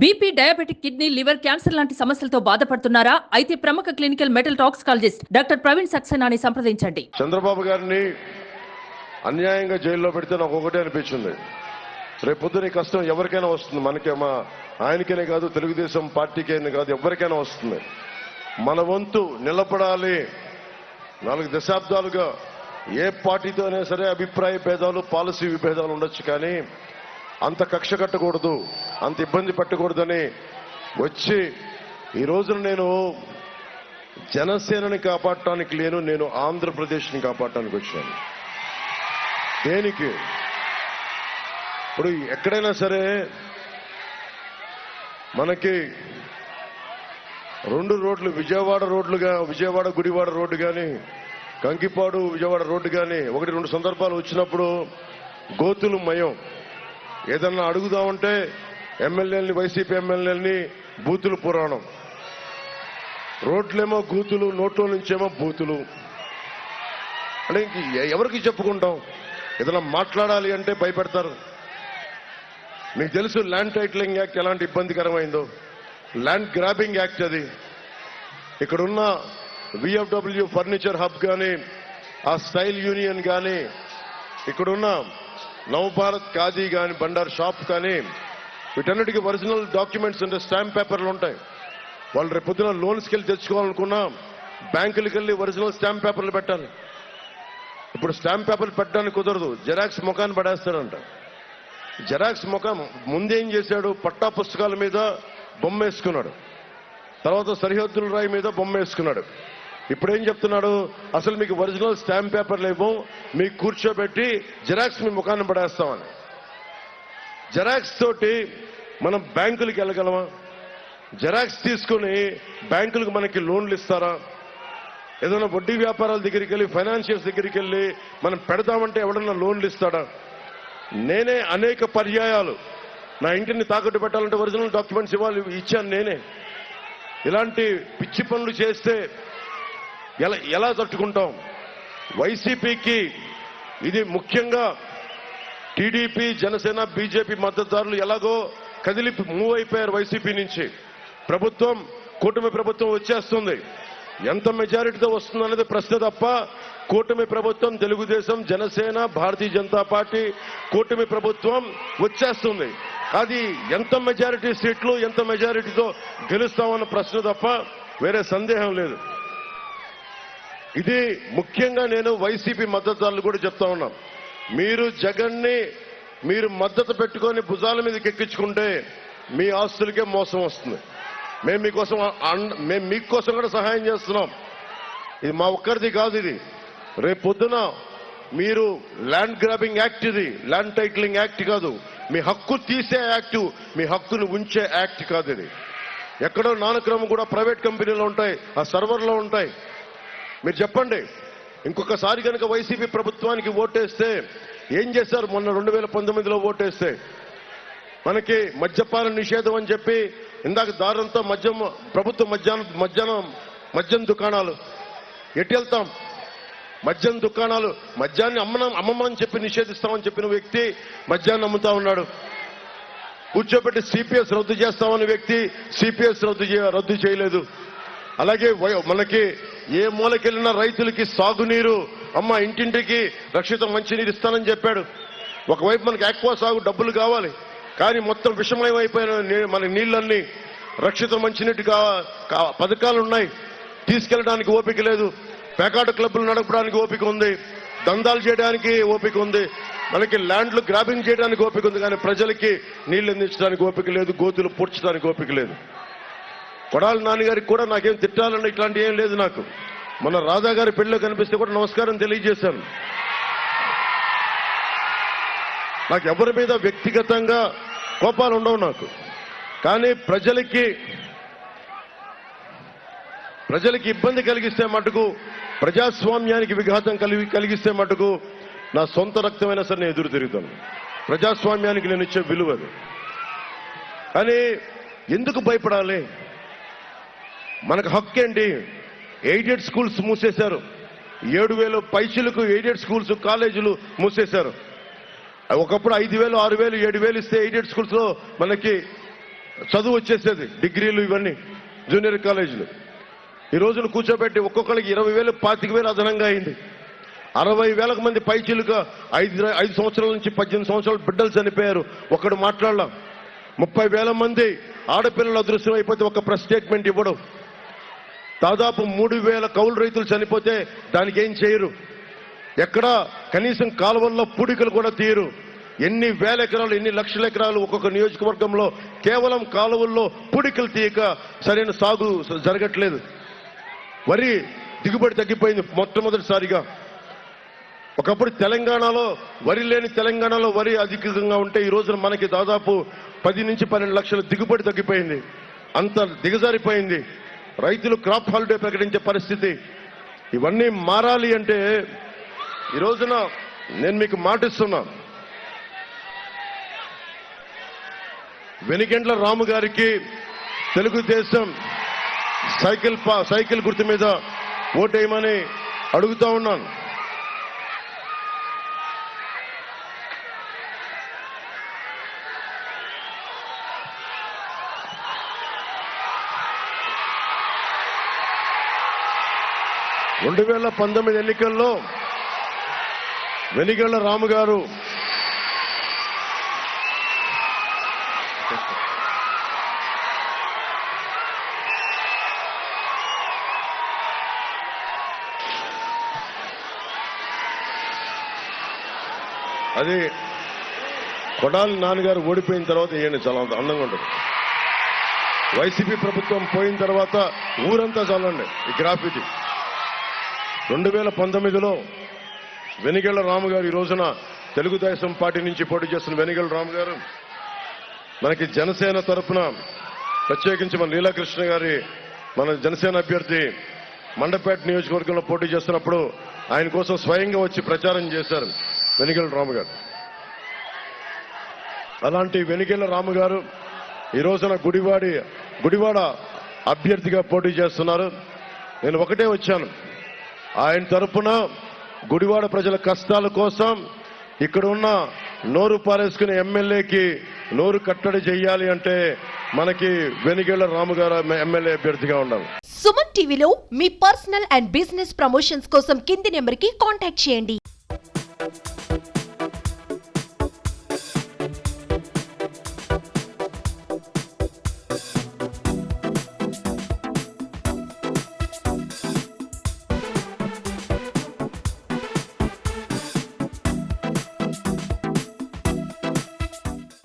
BP diabetic kidney liver cancer లాంటి సమస్యలతో బాధపడుతున్నారా? అయితే ప్రముఖ clinical metal toxicologist doctor Praveen సక్సేనాని సంప్రదించండి. చంద్రబాబు గారిని అన్యాయంగా జైల్లో పెడితే నాకు ఒకటే అనిపించింది. రేపొద్దున ఈ కష్టం ఎవరికైనా వస్తుంది. మనకేమో ఆయనకైనా కాదు తెలుగుదేశం పార్టీకైనా కాదు ఎవరికైనా వస్తుంది. మన వంతు నిలబడాలి. నాలుగు దశాబ్దాలుగా ఏ పార్టీతో అయినా సరే అభిప్రాయ భేదాలు పాలసీ విభేదాలు ఉండొచ్చు కానీ అంత కక్ష కట్టకూడదు. అంత ఇబ్బంది పెట్టకూడదని వచ్చి ఈ రోజున నేను జనసేనని కాపాడటానికి లేను నేను ఆంధ్రప్రదేశ్ని కాపాడటానికి వచ్చాను. దేనికి? ఇప్పుడు ఎక్కడైనా సరే మనకి రెండు రోడ్లు విజయవాడ రోడ్లుగా విజయవాడ గుడివాడ రోడ్డు కానీ కంకిపాడు విజయవాడ రోడ్డు కానీ ఒకటి రెండు సందర్భాలు వచ్చినప్పుడు గోతులు మయం. ఏదన్నా అడుగుదామంటే ఎమ్మెల్యేలని వైసీపీ ఎమ్మెల్యేలని బూతులు పురాణం. రోడ్లేమో గూతులు నోట్లో నుంచేమో బూతులు. అంటే ఇంక ఎవరికి చెప్పుకుంటాం? ఏదైనా మాట్లాడాలి అంటే భయపెడతారు. మీకు తెలుసు ల్యాండ్ టైటిలింగ్ యాక్ట్ ఎలాంటి ఇబ్బందికరమైందో? ల్యాండ్ గ్రాబింగ్ యాక్ట్ అది. ఇక్కడున్న విఎఫ్డబ్ల్యూ ఫర్నిచర్ హబ్ కానీ ఆ స్టైల్ యూనియన్ కానీ ఇక్కడున్న నవభారత్ ఖాదీ కానీ బండార్ షాప్ కానీ వీటన్నిటికీ ఒరిజినల్ డాక్యుమెంట్స్ ఉంటాయి స్టాంప్ పేపర్లు ఉంటాయి. వాళ్ళు రేపు పొద్దున లోన్స్కి వెళ్ళి తెచ్చుకోవాలనుకున్నా బ్యాంకులకి వెళ్ళి ఒరిజినల్ స్టాంప్ పేపర్లు పెట్టాలి. ఇప్పుడు స్టాంప్ పేపర్లు పెట్టడానికి కుదరదు. జెరాక్స్ ముఖాన్ని పడేస్తాడంట జెరాక్స్ ముఖం ముందేం చేశాడు? పట్టా పుస్తకాల మీద బొమ్మ వేసుకున్నాడు తర్వాత సరిహద్దుల రాయి మీద బొమ్మ వేసుకున్నాడు ఇప్పుడు ఏం చెప్తున్నాడు? అసలు మీకు ఒరిజినల్ స్టాంప్ పేపర్లు ఇవ్వం మీకు కూర్చోబెట్టి జిరాక్స్ మీ ముఖాన్ని పడేస్తామని. జెరాక్స్ తోటి మనం బ్యాంకులకు వెళ్ళగలమా? జెరాక్స్ తీసుకుని బ్యాంకులకు మనకి లోన్లు ఇస్తారా? ఏదైనా వడ్డీ వ్యాపారాల దగ్గరికి వెళ్ళి ఫైనాన్షియల్స్ దగ్గరికి వెళ్ళి మనం పెడదామంటే ఎవడన్నా లోన్లు ఇస్తాడా? నేనే అనేక పర్యాయాలు. నా ఇంటిని తాకట్టు పెట్టాలంటే ఒరిజినల్ డాక్యుమెంట్స్ ఇవ్వాలి ఇచ్చాను నేనే. ఇలాంటి పిచ్చి పనులు చేస్తే ఎలా ఎలా తట్టుకుంటాం? వైసీపీకి ఇది ముఖ్యంగా టీడీపీ జనసేన బీజేపీ మద్దతుదారులు ఎలాగో కదిలి మూవ్ అయిపోయారు వైసీపీ నుంచి. ప్రభుత్వం కూటమి ప్రభుత్వం వచ్చేస్తుంది. ఎంత మెజారిటీతో వస్తుంది అనేది ప్రశ్న తప్ప కూటమి ప్రభుత్వం తెలుగుదేశం జనసేన భారతీయ జనతా పార్టీ కూటమి ప్రభుత్వం వచ్చేస్తుంది. అది ఎంత మెజారిటీ సీట్లు ఎంత మెజారిటీతో గెలుస్తామన్న ప్రశ్న తప్ప వేరే సందేహం లేదు. ఇది ముఖ్యంగా నేను వైసీపీ మద్దతుదారులు కూడా చెప్తా ఉన్నాను మీరు జగన్ని మీరు మద్దతు పెట్టుకొని భుజాల మీదకి ఎక్కించుకుంటే మీ ఆస్తులకే మోసం వస్తుంది. మేము మీకోసం మేము మీకోసం కూడా సహాయం చేస్తున్నాం. ఇది మా ఒక్కరిది కాదు ఇది. రేపు పొద్దున మీరు ల్యాండ్ గ్రాబింగ్ యాక్ట్ ఇది. ల్యాండ్ టైటిలింగ్ యాక్ట్ కాదు. మీ హక్కు తీసే యాక్ట్ మీ హక్కును ఉంచే యాక్ట్ కాదు ఇది. ఎక్కడో నానక్రమం కూడా ప్రైవేట్ కంపెనీలో ఉంటాయి ఆ సర్వర్లో ఉంటాయి. మీరు చెప్పండి. ఇంకొకసారి కనుక వైసీపీ ప్రభుత్వానికి ఓటేస్తే ఏం చేశారు? మొన్న రెండు వేల పంతొమ్మిదిలో ఓటేస్తే. మనకి మద్యపాన నిషేధం అని చెప్పి ఇందాక దారంతో మద్యం ప్రభుత్వ మధ్యాహ్నం మధ్యాహ్నం మద్యం దుకాణాలు ఎటు వెళ్తాం మద్యం దుకాణాలు మద్యాన్ని అమ్మన అమ్మమని చెప్పి నిషేధిస్తామని చెప్పిన వ్యక్తి మద్యాన్ని అమ్ముతా ఉన్నాడు. కూర్చోబెట్టి సిపిఎస్ రద్దు చేస్తామని వ్యక్తి సిపిఎస్ రద్దు రద్దు చేయలేదు. అలాగే మనకి ఏ మూలకెళ్ళినా రైతులకి సాగునీరు అమ్మ ఇంటింటికి రక్షిత మంచినీరు ఇస్తానని చెప్పాడు. ఒకవైపు మనకి ఎక్కువ సాగు డబ్బులు కావాలి కానీ మొత్తం విషమయం అయిపోయిన నీ- మన నీళ్ళన్నీ రక్షిత మంచినీటి కా- పథకాలు ఉన్నాయి తీసుకెళ్ళడానికి ఓపిక లేదు పేకాట క్లబ్లు నడపడానికి ఓపిక ఉంది దందాలు చేయడానికి ఓపిక ఉంది మనకి ల్యాండ్లు గ్రాబింగ్ చేయడానికి ఓపిక ఉంది కానీ ప్రజలకి నీళ్ళు అందించడానికి ఓపిక లేదు గోతులు పూడ్చడానికి ఓపిక లేదు. కొడాలి నాన్నగారికి కూడా నాకేం తిట్టాలని ఇట్లాంటి ఏం లేదు నాకు. మన రాధా గారి పెళ్ళిలో కనిపిస్తే కూడా నమస్కారం తెలియజేశాను. నాకు ఎవరి మీద వ్యక్తిగతంగా కోపాలు ఉండవు నాకు. కానీ ప్రజలకి ప్రజలకి ఇబ్బంది కలిగిస్తే మటుకు ప్రజాస్వామ్యానికి విఘాతం కలిగి కలిగిస్తే మటుకు నా సొంత రక్తమైనా సరే నేను ఎదురు తిరుగుతాను. ప్రజాస్వామ్యానికి నేను ఇచ్చే విలువ అది. కానీ ఎందుకు భయపడాలి? మనకు హక్కు ఏంటి ఎయిడెడ్ స్కూల్స్ మూసేశారు. ఏడు వేలు పైసలకు ఎయిడెడ్ స్కూల్స్ కాలేజీలు మూసేశారు. ఒకప్పుడు ఐదు వేలు ఆరు వేలు ఏడు వేలు ఇస్తే ఎయిడెడ్ స్కూల్స్లో మనకి చదువు వచ్చేసేది డిగ్రీలు ఇవన్నీ జూనియర్ కాలేజీలు. ఈ రోజున కూర్చోబెట్టి ఒక్కొక్కరికి ఇరవై వేలు పాతిక వేలు అదనంగా అయింది. అరవై వేలకు మంది పైచీలుగా ఐదు ఐదు సంవత్సరాల నుంచి పద్దెనిమిది సంవత్సరాల బిడ్డలు చనిపోయారు. ఒకడు మాట్లాడలాం ముప్పై వేల మంది ఆడపిల్లలు అదృశ్యం అయిపోతే ఒక ప్రెస్ స్టేట్మెంట్ ఇవ్వడం. దాదాపు మూడు వేల కౌలు రైతులు చనిపోతే దానికి ఏం చేయరు. ఎక్కడ కనీసం కాలువల్లో పూడికలు కూడా తీయరు. ఎన్ని వేల ఎకరాలు ఎన్ని లక్షల ఎకరాలు ఒక్కొక్క నియోజకవర్గంలో కేవలం కాలువల్లో పూడికలు తీయక సరైన సాగు జరగట్లేదు. వరి దిగుబడి తగ్గిపోయింది మొట్టమొదటిసారిగా. ఒకప్పుడు తెలంగాణలో వరి లేని తెలంగాణలో వరి అధికంగా ఉంటే ఈ రోజున మనకి దాదాపు పది నుంచి పన్నెండు లక్షల దిగుబడి తగ్గిపోయింది. అంత దిగజారిపోయింది. రైతులు క్రాప్ హాలిడే ప్రకటించే పరిస్థితి. ఇవన్నీ మారాలి అంటే ఈ రోజున నేను మీకు మాటిస్తున్నా. వెనిగండ్ల రాము గారికి తెలుగుదేశం సైకిల్ సైకిల్ గుర్తు మీద ఓటేయమని అడుగుతా ఉన్నాను. రెండు వేల పంతొమ్మిది ఎన్నికల్లో వెనిగళ్ళ రాము గారు అది కొడాలి నాన్నగారు ఓడిపోయిన తర్వాత ఏంటి చాలా అందంగా ఉంటుంది. వైసీపీ ప్రభుత్వం పోయిన తర్వాత ఊరంతా చాలండి ఈ గ్రాఫిటీ. రెండు వేల పంతొమ్మిదిలో వెనిగళ్ళ రాము గారు ఈ రోజున తెలుగుదేశం పార్టీ నుంచి పోటీ చేస్తున్న వెనిగళ్ళ రాము గారు మనకి జనసేన తరఫున ప్రత్యేకించి మన లీలాకృష్ణ గారి మన జనసేన అభ్యర్థి మండపేట నియోజకవర్గంలో పోటీ చేస్తున్నప్పుడు ఆయన కోసం స్వయంగా వచ్చి ప్రచారం చేశారు వెనిగళ్ళ రాము గారు. అలాంటి వెనిగళ్ళ రాము గారు ఈ రోజున గుడివాడి గుడివాడ అభ్యర్థిగా పోటీ చేస్తున్నారు. నేను ఒకటే వచ్చాను. ఆయన తరపున గుడివాడ ప్రజల కష్టాల కోసం ఇక్కడ ఉన్న నోరు పారేసుకునే ఎమ్మెల్యేకి నోరు కట్టడి చెయ్యాలి అంటే మనకి వెనిగేళ్ళ రాముగారు ఎమ్మెల్యే అభ్యర్థిగా ఉండాలి. సుమన్ టీవీలో మీ పర్సనల్ అండ్ బిజినెస్ ప్రమోషన్స్ కోసం కింది నెంబర్కి కాంటాక్ట్ చేయండి.